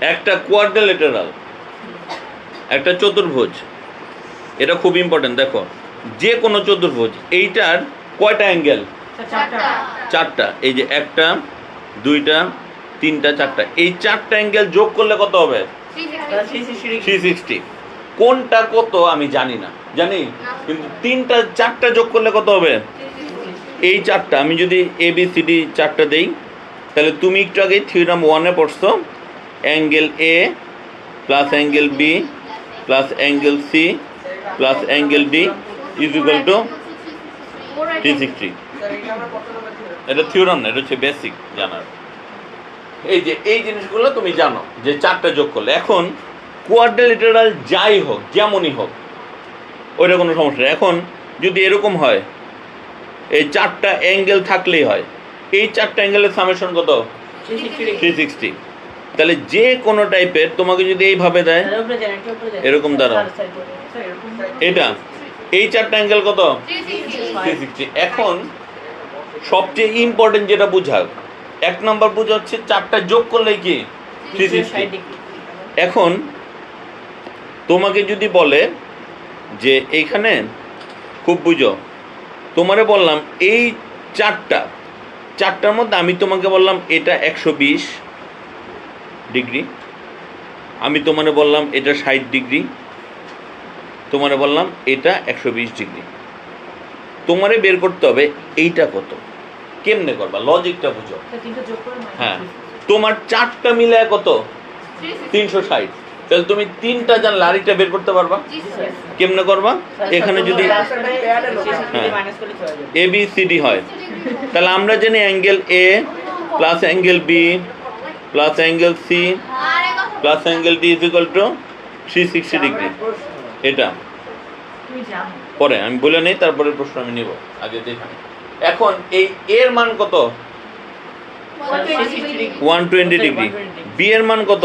একটা কোয়াড্রিলেটারাল একটা চতুর্ভুজ। এটা খুব ইম্পর্টেন্ট দেখো। যে কোনো চতুর্ভুজ, এইটার কয়টা অ্যাঙ্গেল চারটা। চারটা এই যে একটা, দুইটা, তিনটা, চারটা। এই চারটা অ্যাঙ্গেল যোগ করলে কত হবে? থ্রি সিক্সটি কোনটা কত আমি জানি না। জানি? কিন্তু তিনটা, চারটা যোগ করলে কত হবে? এই চারটা। আমি যদি এ বি সি ডি চারটা দেই, তাহলে তুমি একটু আগে থিওরাম ওয়ানে পড়ছো। Angle A plus angle B plus angle C plus angle D is equal to three sixty এটা থিওরাম না এটা হচ্ছে বেসিক জানার। এই যে এই জিনিসগুলো তুমি জানো যে চারটা যোগ করলে। এখন কোয়াড্রিলেটারাল যাই হোক যেমনই হোক ওইটা কোনো সমস্যা নেই। এখন যদি এরকম হয় এই চারটা অ্যাঙ্গেল থাকলেই হয় এই চারটা অ্যাঙ্গেলের সামেশন কত? থ্রি সিক্সটি তাহলে যে কোনো টাইপের তোমাকে যদি এইভাবে দেয় এরকম দাঁড়াও। এটা এই চারটা অ্যাঙ্গেল কত? থ্রি সিক্সটি এখন সবচেয়ে ইম্পর্টেন্ট যেটা বুঝাক এক নম্বর বুঝা হচ্ছে চারটা যোগ করলে কি? থ্রি সিক্সটি এখন তোমাকে যদি বলে যে এইখানে খুব বুঝো তোমারে বললাম এই চারটা চারটার মধ্যে আমি তোমাকে বললাম এটা একশো বিশ ডিগ্রি। আমি তোমারে বললাম এটা ষাট ডিগ্রি। তোমারে বললাম এটা একশো বিশ ডিগ্রি। তোমারে বের করতে হবে এইটা কত? কেমনে করবা? লজিকটা বুঝো। হ্যাঁ। তোমার চারটা মিলে কত? তিনশো ষাট। তাহলে তুমি তিনটা জান লারিটা বের করতে পারবা? কেমনে করবা? এখানে যদি এ বি সি ডি হয়। তাহলে আমরা জানি angle A plus angle B plus angle C plus angle D is equal to three sixty degree এটা। পরে আমি বলে নেই তারপরে প্রশ্ন আমি নিব। আগে দেখি। এখন এই এর মান কত? ওয়ান টোয়েন্টি ডিগ্রি বি এর মান কত?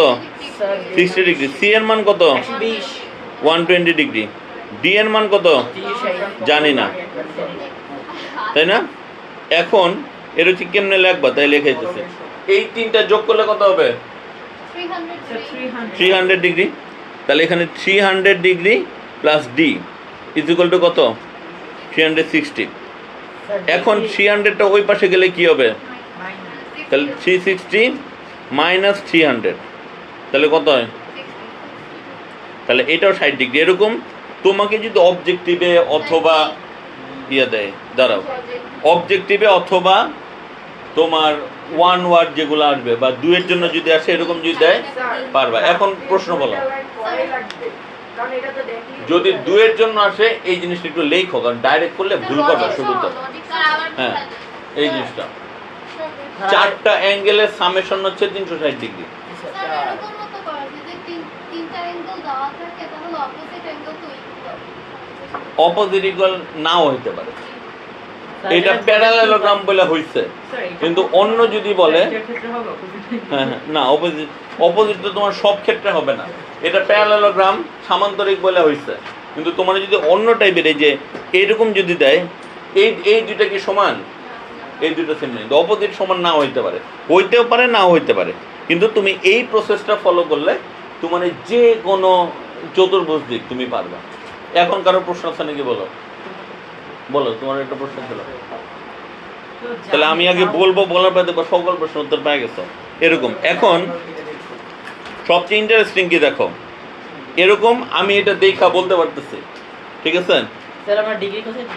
সিক্সটি ডিগ্রি সি এর মান কত? ওয়ান টোয়েন্টি ডিগ্রি ডি এর মান কত? জানি না। তাই না? এখন এর হচ্ছে কেমনে লিখবা? তাই লিখে দিতেছে এই তিনটা যোগ করলে কত হবে? থ্রি হান্ড্রেড ডিগ্রি তাহলে এখানে three hundred degree plus D is equal to কত? থ্রি হান্ড্রেড সিক্সটি এখন থ্রি হান্ড্রেডটা ওই পাশে গেলে কি হবে? তাহলে three sixty minus three hundred তাহলে কত হয়? তাহলে এটাও ষাট ডিগ্রি এরকম তোমাকে যদি অবজেক্টিভে অথবা ইয়ে দেয় দাঁড়াও। অবজেক্টিভে অথবা তোমার ওয়ান ওয়ার্ড যেগুলো আসবে বা দুয়ের জন্য যদি আসে এরকম যদি দেয় পারবা। এখন প্রশ্ন বলো। যদি দুয়ের জন্য আসে এই জিনিসটা একটু লেখো কারণ ডাইরেক্ট করলে ভুল করবে শুরুতে হ্যাঁ এই জিনিসটা। চারটা অ্যাঙ্গেলের সামেশন হচ্ছে তিনশো ষাট ডিগ্রি অপোজিট ইকুয়াল নাও হইতে পারে। এটা প্যারালেলোগ্রাম বলে হইছে। কিন্তু অন্য যদি বলে হ্যাঁ হ্যাঁ না অপোজিট অপোজিট তো তোমার সব ক্ষেত্রে হবে না। এটা প্যারালেলোগ্রাম সামান্তরিক বলে হইছে। কিন্তু তোমার যদি অন্য টাইপের এই যে এইরকম যদি দেয় এই এই দুইটা কি সমান? এই দুটো সেম নেই অপোজিট সমান না হইতে পারে। হইতেও পারে না হইতে পারে। কিন্তু তুমি এই প্রসেসটা ফলো করলে তোমার যে কোনো চতুর্ভুজ দিক তুমি পারবা। এখন কারও প্রশ্ন আছে নাকি বলো? বলো তোমার একটা প্রশ্ন ছিল। তাহলে আমি আগে বলব বলার পরে দেখব সকল প্রশ্ন উত্তর পেয়ে গেছো। এরকম। এখন সবচেয়ে ইন্টারেস্টিং কি দেখো? এরকম আমি এটা দেখা বলতে পারতেছি। ঠিক আছে? স্যার আমার ডিগ্রি কোথায়